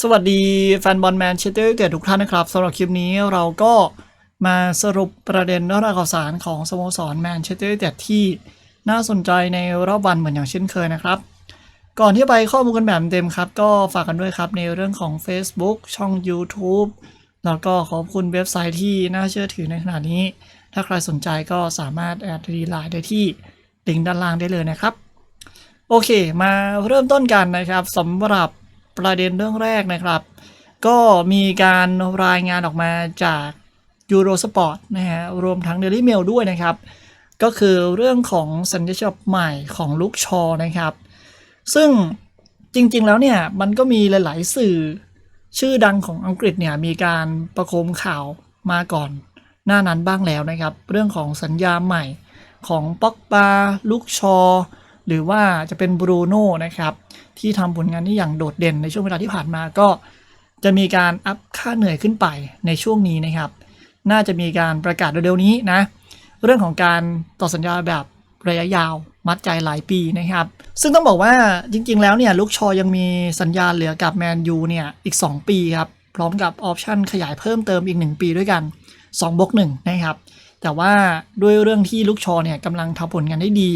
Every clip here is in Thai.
สวัสดีแฟนบอลแมนเชสเตอร์เกิดทุกท่านนะครับสำหรับคลิปนี้เราก็มาสรุปประเด็นเรื่องราวข่าวสารของสโมสรแมนเชสเตอร์แต่ที่น่าสนใจในรอบวันเหมือนอย่างเช่นเคยนะครับ ก่อนที่ไปข้อมูลกันแบบเต็มครับ ก็ฝากกันด้วยครับในเรื่องของ Facebook ช่อง YouTube แล้วก็ขอบคุณเว็บไซต์ที่น่าเชื่อถือในขณะนี้ ถ้าใครสนใจก็สามารถแอดดีไลน์ได้ที่ลิงก์ด้านล่างได้เลยนะครับ โอเค มาเริ่มต้นกันนะครับสำหรับ ประเด็นเรื่องแรกนะครับ ก็มีการรายงานออกมาจาก Eurosport นะฮะรวมทั้ง Daily Mail ด้วยนะครับ ก็คือเรื่องของสัญญาฉบับใหม่ของลุกชอนะครับ ซึ่งจริงๆแล้วเนี่ย มันก็มีหลาย ๆ สื่อชื่อดังของอังกฤษเนี่ยมีการประโคมข่าวมาก่อน หน้านั้นบ้างแล้วนะครับ เรื่องของสัญญาใหม่ของป็อกบาลุกชอ หรือว่าจะเป็นบรูโน่นะครับที่ทำผลงานที่อย่างโดดเด่นในช่วงเวลาที่ผ่านมาก็จะมีการอัพค่าเหนื่อยขึ้นไปในช่วงนี้นะครับ น่าจะมีการประกาศเร็วๆนี้นะ เรื่องของการต่อสัญญาแบบระยะยาวมัดใจหลายปีนะครับ ซึ่งต้องบอกว่าจริงๆ แล้วเนี่ยลูกชอยังมีสัญญาเหลือกับแมนยูเนี่ยอีก 2 ปีครับ พร้อมกับออปชั่นขยายเพิ่มเติมอีก 1 ปีด้วยกัน2บวก1นะครับ แต่ว่าด้วยเรื่องที่ลูกชอเนี่ยกำลังทำผลงานได้ดี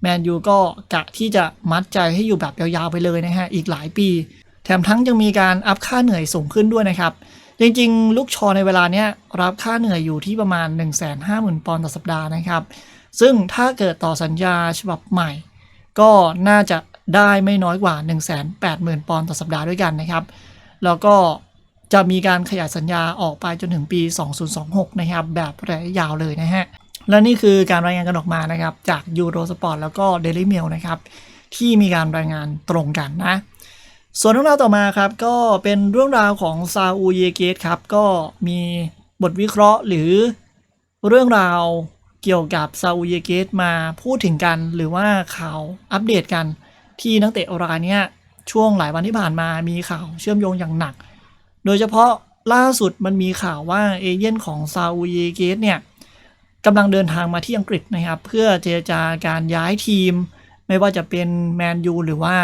แมนยูก็กะที่จะมัดใจให้อยู่แบบยาวๆไปเลยนะฮะอีกหลายปี แถมทั้งยังมีการอัพค่าเหนื่อยสูงขึ้นด้วยนะครับ จริงๆ ลูกชอในเวลาเนี้ยรับค่าเหนื่อยอยู่ที่ประมาณ 1 5 0 0 0 0 ปอนด์ต่อสัปดาห์นะครับ ซึ่งถ้าเกิดต่อสัญญาฉบับใหม่ ก็น่าจะได้ไม่น้อยกว่า 1 8 0 0 0 0 ปอนด์ต่อสัปดาห์ด้วยกันนะครับ แล้วก็จะมีการขยายสัญญาออกไปจนถึงปี 2026 นะครับ แบบระยะยาวเลยนะฮะ และนี่คือการรายงานกันออกมานะครับ จาก Eurosport แล้วก็ Daily Mail นะครับ ที่มีการรายงานตรงกันนะ ส่วนเรื่องราวต่อมาครับ ก็เป็นเรื่องราวของซาอูเยเกตครับ ก็มีบทวิเคราะห์หรือเรื่องราวเกี่ยวกับซาอูเยเกตมาพูดถึงกันหรือว่าข่าวอัปเดตกันที่นักเตะรายเนี้ยช่วงหลายวันที่ผ่านมามีข่าวเชื่อมโยงอย่างหนัก โดยเฉพาะล่าสุดมันมีข่าวว่าเอเย่นของซาอูเยเกตเนี่ย กำลังเดินทางมาที่อังกฤษนะครับ เพื่อเจรจาการย้ายทีม ไม่ว่าจะเป็นแมนยูหรือว่า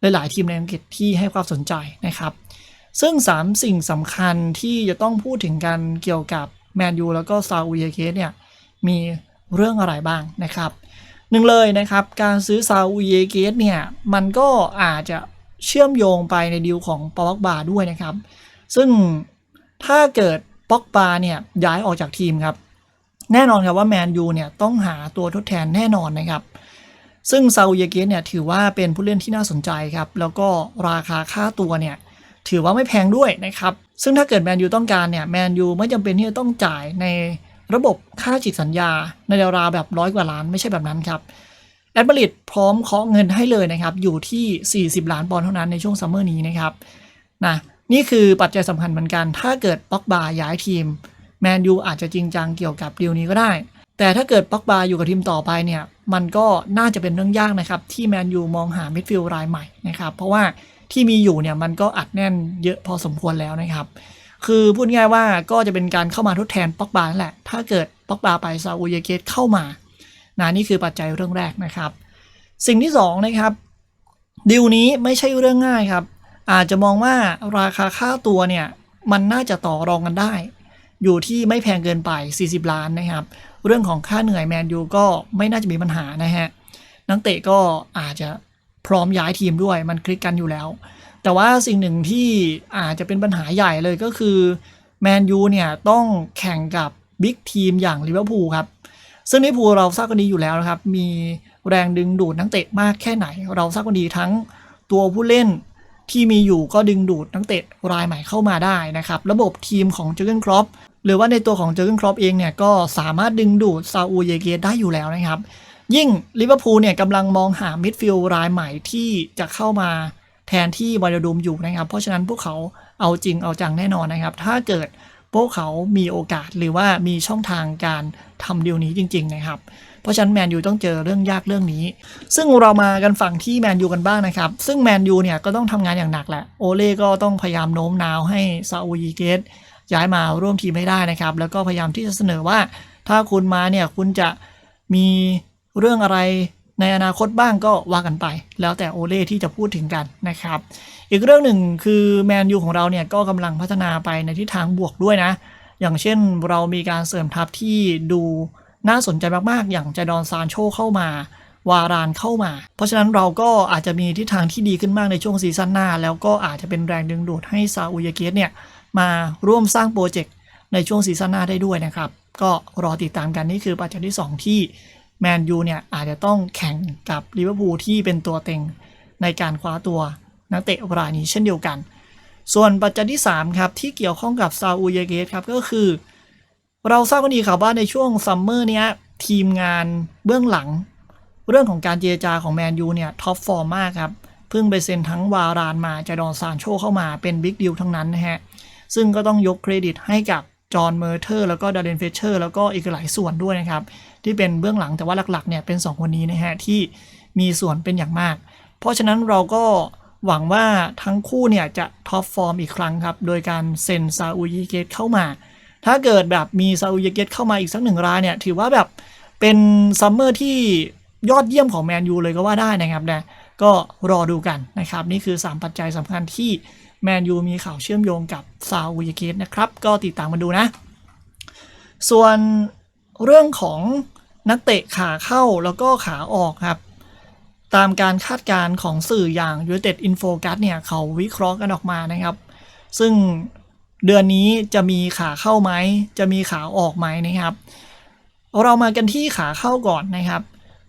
หลายๆทีมในอังกฤษที่ให้ความสนใจนะครับ ซึ่ง 3 สิ่งสำคัญที่จะต้องพูดถึงกันเกี่ยวกับแมนยูแล้วก็ซาอุยเกสเนี่ยมีเรื่องอะไรบ้างนะครับหนึ่งเลยนะครับ การซื้อซาอุยเกสเนี่ยมันก็อาจจะเชื่อมโยงไปในดีลของปอกบาด้วยนะครับ ซึ่งถ้าเกิดปอกบาเนี่ยย้ายออกจากทีมครับ แน่นอนครับว่าแมนยูเนี่ยต้องหาตัวทดแทนแน่นอนนะครับ ซึ่งซาอุยเกสเนี่ยถือว่าเป็นผู้เล่นที่น่าสนใจครับ แล้วก็ราคาค่าตัวเนี่ยถือว่าไม่แพงด้วยนะครับ ซึ่งถ้าเกิดแมนยูต้องการเนี่ยแมนยูไม่จำเป็นที่จะต้องจ่ายในระบบค่าฉีกสัญญา ในราวแบบร้อยกว่าล้านไม่ใช่แบบนั้นครับแอดมาริดพร้อมเคาะเงินให้เลยนะครับ อยู่ที่ 40 ล้านปอนด์เท่านั้นในช่วงซัมเมอร์นี้นะครับนะนี่คือปัจจัยสำคัญเหมือนกัน ถ้าเกิดป็อกบาย้ายทีม แมนยูอาจจะจริงจังเกี่ยวกับดีลนี้ก็ได้ แต่ถ้าเกิดป็อกบาอยู่กับทีมต่อไปเนี่ย มันก็น่าจะเป็นเรื่องยากนะครับ ที่แมนยูมองหามิดฟิลด์รายใหม่นะครับ เพราะว่าที่มีอยู่เนี่ยมันก็อัดแน่นเยอะพอสมควรแล้วนะครับ คือพูดง่ายว่าก็จะเป็นการเข้ามาทดแทนป็อกบานั่นแหละ ถ้าเกิดป็อกบาไปซาอุยเกตเข้ามานะนี่คือปัจจัยเรื่องแรกนะครับ สิ่งที่สองนะครับดีลนี้ไม่ใช่เรื่องง่ายครับ อาจจะมองว่าราคาค่าตัวเนี่ยมันน่าจะต่อรองกันได้ อยู่ที่ไม่แพงเกินไป 40 ล้านนะครับ เรื่องของค่าเหนื่อยแมนยูก็ไม่น่าจะมีปัญหานะฮะ นักเตะก็อาจจะพร้อมย้ายทีมด้วย มันคลิกกันอยู่แล้ว แต่ว่าสิ่งหนึ่งที่อาจจะเป็นปัญหาใหญ่เลยก็คือแมนยูเนี่ยต้องแข่งกับบิ๊กทีมอย่างลิเวอร์พูลครับ ซึ่งลิเวอร์พูลเราทราบกันดีอยู่แล้วนะครับ มีแรงดึงดูดนักเตะมากแค่ไหน เราทราบกันดีทั้งตัวผู้เล่นที่มีอยู่ก็ดึงดูดนักเตะรายใหม่เข้ามาได้นะครับ ระบบทีมของเจอร์เกนครอป หรือว่าในตัวของเจอร์เกนครอปเองเนี่ยก็สามารถดึงดูดซาอูเยเกตได้อยู่แล้วนะครับ ยิ่งลิเวอร์พูลเนี่ยกำลังมองหามิดฟิลด์รายใหม่ที่จะเข้ามาแทนที่วาร์ดูมอยู่นะครับ เพราะฉะนั้นพวกเขาเอาจริงเอาจังแน่นอนนะครับ ถ้าเกิดพวกเขามีโอกาสหรือว่ามีช่องทางการทำดีลนี้จริง ๆ นะครับ เพราะฉะนั้นแมนยูต้องเจอเรื่องยากเรื่องนี้ ซึ่งเรามากันฝั่งที่แมนยูกันบ้างนะครับ ซึ่งแมนยูเนี่ยก็ต้องทำงานอย่างหนักแหละ โอเล่ก็ต้องพยายามโน้มน้าวให้ซาอูยีเกต ย้ายมาร่วมทีมไม่ได้นะครับ แล้วก็พยายามที่จะเสนอว่าถ้าคุณมาเนี่ยคุณจะมีเรื่องอะไรในอนาคตบ้างก็ว่ากันไป แล้วแต่โอเล่ที่จะพูดถึงกันนะครับ อีกเรื่องหนึ่งคือแมนยูของเราเนี่ยก็กำลังพัฒนาไปในทิศทางบวกด้วยนะ อย่างเช่นเรามีการเสริมทัพที่ดูน่าสนใจมากๆ อย่างจดอนซานโชเข้ามาวารานเข้ามา เพราะฉะนั้นเราก็อาจจะมีทิศทางที่ดีขึ้นมากในช่วงซีซั่นหน้า แล้วก็อาจจะเป็นแรงดึงดูดให้ซาอุยาเกตเนี่ย มาร่วมสร้างโปรเจกต์ในช่วงซีซั่นหน้าได้ด้วยนะครับ ก็รอติดตามกันนี่คือปัจจัยที่ 2 ที่แมนยูเนี่ยอาจจะต้องแข่งกับลิเวอร์พูลที่เป็นตัวเต็งในการคว้าตัวนักเตะรายนี้เช่นเดียวกัน ส่วนปัจจัยที่ 3 ครับ ที่เกี่ยวข้องกับซาอุยเกตครับก็คือ เราทราบกันดีครับว่าในช่วงซัมเมอร์เนี้ยทีมงานเบื้องหลัง เรื่องของการเจรจาของแมนยูเนี่ยท็อปฟอร์มมากครับเพิ่งไปเซ็นทั้งวารานมาจาดอนซานโชเข้ามาเป็นบิ๊กดีลทั้งนั้นนะฮะ ซึ่งก็ต้องยกเครดิตให้กับจอห์นเมอร์เทอร์แล้วก็ดาร์เรนเฟเชอร์แล้วก็อีกหลายส่วนด้วยนะครับ ที่เป็นเบื้องหลังแต่ว่าหลักๆเนี่ยเป็น 2 คนนี้นะฮะที่มีส่วนเป็นอย่างมาก เพราะฉะนั้นเราก็หวังว่าทั้งคู่เนี่ยจะท็อปฟอร์มอีกครั้งครับ โดยการเซ็นซาอุยเกตเข้ามา ถ้าเกิดแบบมีซาอุยเกตเข้ามาอีกสักหนึ่งรายเนี่ยถือว่าแบบเป็นซัมเมอร์ที่ยอดเยี่ยมของแมนยูเลยก็ว่าได้นะครับนะก็รอดูกันนะครับ นี่คือ 3 ปัจจัยสำคัญที่ แมนยูมีข่าวเชื่อมโยงกับซาอุยเกตนะครับ ก็ติดตามมาดูนะ ส่วนเรื่องของนักเตะขาเข้าแล้วก็ขาออกครับ ตามการคาดการณ์ของสื่ออย่าง United Infocus เนี่ยเขาวิเคราะห์กันออกมานะครับ ซึ่งเดือนนี้จะมีขาเข้าไหม จะมีขาออกไหมนะครับ เรามากันที่ขาเข้าก่อนนะครับ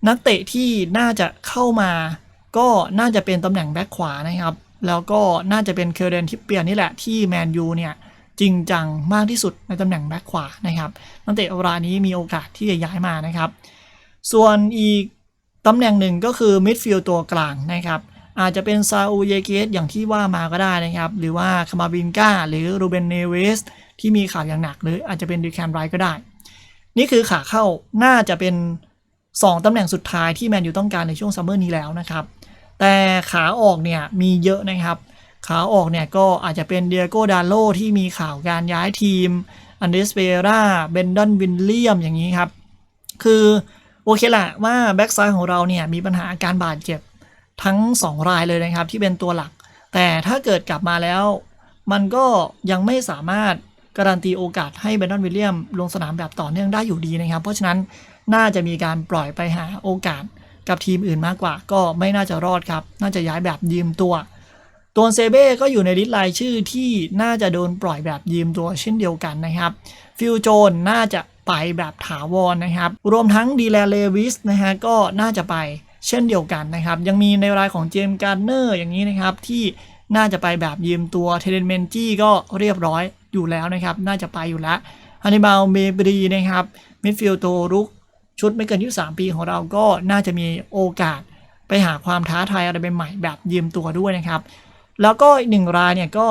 นักเตะที่น่าจะเข้ามาก็น่าจะเป็นตำแหน่งแบ็คขวานะครับ แล้วก็น่าจะเป็นเคอร์เรนทิปเปียนนี่แหละที่แมนยูเนี่ยจริงจังมากที่สุดในตำแหน่งแบ็คขวานะครับนักเตะรายนี้มีโอกาสที่จะย้ายมานะครับ ส่วนอีกตำแหน่งหนึ่งก็คือมิดฟิลด์ตัวกลางนะครับอาจจะเป็นซาอูเยเกสอย่างที่ว่ามาก็ได้นะครับ หรือว่าคามาบินกาหรือรูเบนเนเวสที่มีข่าวอย่างหนัก หรืออาจจะเป็นดิแคนไรก็ได้ นี่คือขาเข้าน่าจะเป็น 2ตำแหน่งสุดท้ายที่แมนยูต้องการในช่วงซัมเมอร์นี้แล้วนะครับ แต่ขาออกเนี่ยมีเยอะนะครับ ขาออกเนี่ยก็อาจจะเป็นเดียโกดาโลที่มีข่าวการย้ายทีมอันเดสเปราเบนดอนวินเลียมอย่างนี้ครับ คือโอเคแหละว่าแบ็กซ้ายของเราเนี่ยมีปัญหาอาการบาดเจ็บทั้ง 2 รายเลยนะครับที่เป็นตัวหลัก แต่ถ้าเกิดกลับมาแล้ว มันก็ยังไม่สามารถการันตีโอกาสให้เบนดอนวิลเลียมลงสนามแบบต่อเนื่องได้อยู่ดีนะครับ เพราะฉะนั้นน่าจะมีการปล่อยไปหาโอกาส กับทีมอื่นมากกว่า ก็ไม่น่าจะรอดครับ น่าจะย้ายแบบยืมตัว ตัวเซเบ้ก็อยู่ในลิสต์รายชื่อที่น่าจะโดนปล่อยแบบยืมตัวเช่นเดียวกันนะครับ ฟิลโจนน่าจะไปแบบถาวรนะครับ รวมทั้งดีแลเลวิสนะฮะก็น่าจะไปเช่นเดียวกันนะครับ ยังมีในรายของเจมส์การ์เนอร์อย่างนี้นะครับที่น่าจะไปแบบยืมตัวเทเลนเมนจี้ก็เรียบร้อยอยู่แล้วนะครับ น่าจะไปอยู่แล้วฮันนิบาลเมบรีนะครับมิดฟิลด์ตัวรุก ชุดไม่เกิน 23 ปีของเราก็น่าจะมีโอกาสไปหาความท้าทายอะไรใหม่ๆแบบยืมตัวด้วยนะครับ แล้วก็อีกหนึ่งรายเนี่ยก็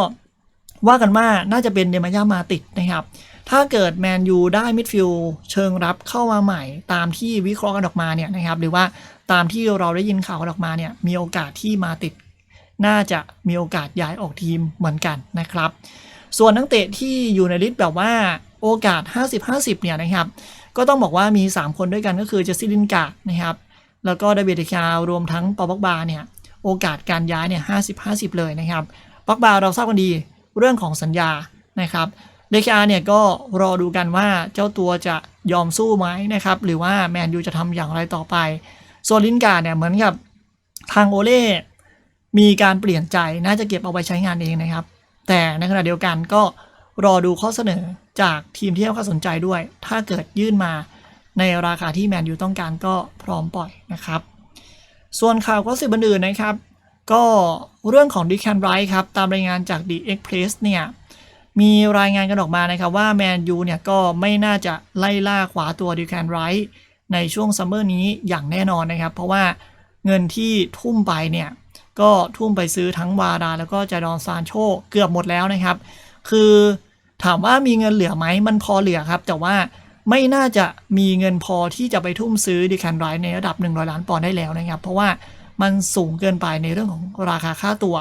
ว่ากันว่าน่าจะเป็นเดมายามาติดนะครับ ถ้าเกิดแมนยูได้มิดฟิลด์เชิงรับเข้ามาใหม่ ตามที่วิเคราะห์กันออกมาเนี่ยนะครับหรือว่าตามที่เราได้ยินข่าวกันออกมาเนี่ยมีโอกาสที่มาติด น่าจะมีโอกาสย้ายออกทีมเหมือนกันนะครับ ส่วนนักเตะที่อยู่ในลิสต์แบบว่าโอกาส 50-50 เนี่ยนะครับ ก็ต้องบอกว่ามี 3 คนด้วยกันก็คือเจสซี่ลินกาดนะครับ แล้วก็ดาวิดเดคารวมทั้งปอบ็อกบาเนี่ยโอกาสการย้ายเนี่ย50-50เลยนะครับป็อกบาเราทราบกันดีเรื่องของสัญญานะครับเดคาเนี่ยก็รอดูกันว่าเจ้าตัวจะยอมสู้ไหมนะครับหรือว่าแมนยูจะทำอย่างไรต่อไปส่วนลินกาเนี่ยเหมือนกับทางโอเล่มีการเปลี่ยนใจน่าจะเก็บเอาไปใช้งานเองนะครับ แต่ในขณะเดียวกันก็ รอดูข้อเสนอจากทีมที่ให้ความสนใจด้วย ถ้าเกิดยื่นมาในราคาที่แมนยูต้องการก็พร้อมปล่อยนะครับ ส่วนข่าวก็สิบอื่นนะครับ ก็เรื่องของดิแคนไรท์ครับ ตามรายงานจาก The Express เนี่ย มีรายงานกันออกมานะครับว่าแมนยูเนี่ยก็ไม่น่าจะไล่ล่าขวาตัวดิแคนไรท์ในช่วงซัมเมอร์นี้อย่างแน่นอนนะครับ เพราะว่าเงินที่ทุ่มไปเนี่ยก็ทุ่มไปซื้อทั้งวาดาแล้วก็จดอนซานโชเกือบหมดแล้วนะครับ คือ ถามว่ามีเงินเหลือไหมมันพอเหลือครับ แต่ว่าไม่น่าจะมีเงินพอที่จะไปทุ่มซื้อดิแคนไรในระดับ 100 ล้านปอนด์ได้แล้วนะครับ เพราะว่ามันสูงเกินไปในเรื่องของราคาค่าตัว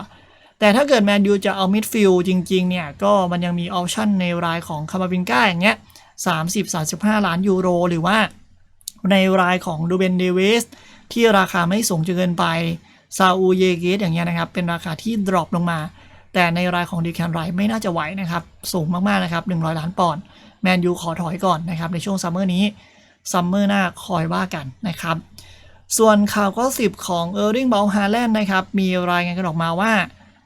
แต่ถ้าเกิดแมนยูจะเอามิดฟิลด์จริงๆ เนี่ย ก็มันยังมีออปชั่นในรายของคามาบินก้าอย่างเงี้ย30-35 ล้านยูโร หรือว่าในรายของดูเบนเดวิสที่ราคาไม่สูงจนเกินไปซาอูเยเกสอย่างเงี้ยนะครับ เป็นราคาที่ดรอปลงมา แต่ในรายของดีแคนไรไม่น่าจะไหวนะครับ สูงมาก ๆ นะครับ 100 ล้านปอนด์แมนยูขอถอยก่อนนะครับ ในช่วงซัมเมอร์นี้ซัมเมอร์หน้าคอยว่ากันนะครับ ส่วนข่าวก็สิบของเออร์ i ิงเบลฮาแลนด์นะครับ มีรายงานกันออกมาว่า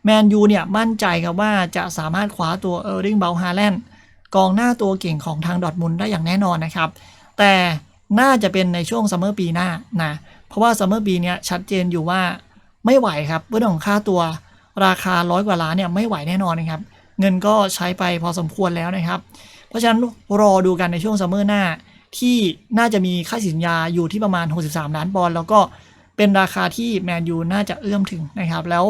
แมนยูเนี่ยมั่นใจครับว่าจะสามารถคว้าตัวเออร์ i ิงเบลฮาแลนด์กองหน้าตัวเก่งของทางดอทมุนได้อย่างแน่นอนนะครับ แต่น่าจะเป็นในช่วงซัมเมอร์ปีหน้านะเพราะว่าซัมเมอร์ปีเนี้ยชัดเจนอยู่ว่าไม่ไหวครับเรื่องของค่าตัว ราคาร้อยกว่าล้านเนี่ยไม่ไหวแน่นอนนะครับ เงินก็ใช้ไปพอสมควรแล้วนะครับ เพราะฉะนั้นรอดูกันในช่วงซัมเมอร์หน้า ที่น่าจะมีค่าสินยาอยู่ที่ประมาณ 63 ล้านปอนด์แล้วก็เป็นราคาที่แมนยูน่าจะเอื้อมถึงนะครับ แล้ว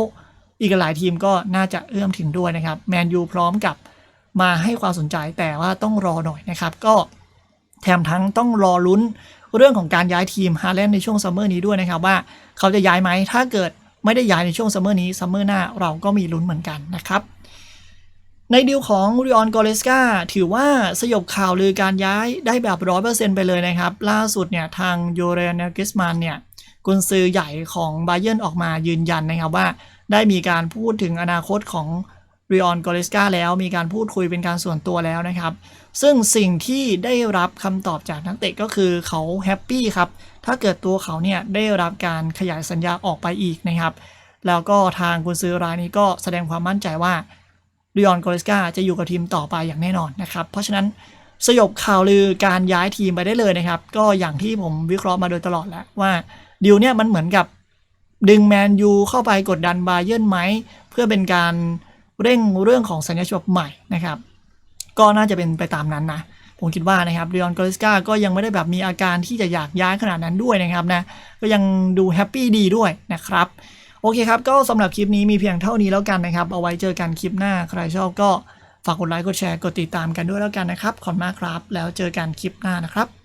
อีกหลายทีมก็น่าจะเอื้อมถึงด้วยนะครับแมนยูพร้อมกับมาให้ความสนใจแต่ว่าต้องรอหน่อยนะครับ ก็แถมทั้งต้องรอลุ้นเรื่องของการย้ายทีมฮาแลนด์ในช่วงซัมเมอร์นี้ด้วยนะครับว่าเขาจะย้ายไหมถ้าเกิด ไม่ได้ย้ายในช่วงซัมเมอร์นี้ซัมเมอร์หน้าเราก็มีลุ้นเหมือนกันนะครับในดีลของริออนกอเลสกาถือว่าสยบข่าวลือการย้ายได้แบบ100%ไปเลยนะครับ ล่าสุดเนี่ยทางโยเรนกิสมันเนี่ยกุนซือใหญ่ของไบเย r n ออกมายืนยันนะครับว่า ได้มีการพูดถึงอนาคตของริออนกอเลสกาแล้วมีการพูดคุยเป็นการส่วนตัวแล้วนะครับ ซึ่งสิ่งที่ได้รับคำตอบจากนักเตะก็คือเขาแฮปปี้ครับ ถ้าเกิดตัวเขาเนี่ยได้รับการขยายสัญญาออกไปอีกนะครับ แล้วก็ทางกุนซือรายนี้ก็แสดงความมั่นใจว่าดิออนโกเลสกาจะอยู่กับทีมต่อไปอย่างแน่นอนนะครับ เพราะฉะนั้นสยบข่าวลือการย้ายทีมไปได้เลยนะครับ ก็อย่างที่ผมวิเคราะห์มาโดยตลอดแล้วว่าดีลเนี่ยมันเหมือนกับดึงแมนยูเข้าไปกดดันบาเยิร์นไหม เพื่อเป็นการเร่งเรื่องของสัญญาฉบับใหม่นะครับ ก็น่าจะเป็นไปตามนั้นนะผมคิดว่านะครับเรียนกอริสกาก็ยังไม่ได้แบบมีอาการที่จะอยากย้ายขนาดนั้นด้วยนะครับนะก็ยังดูแฮปปี้ดีด้วยนะครับโอเคครับ ก็สำหรับคลิปนี้มีเพียงเท่านี้แล้วกันนะครับ เอาไว้เจอกันคลิปหน้าใครชอบก็ฝากกดไลค์กดแชร์กดติดตามกันด้วยแล้วกันนะครับ ขอบคุณมากครับ แล้วเจอกันคลิปหน้านะครับ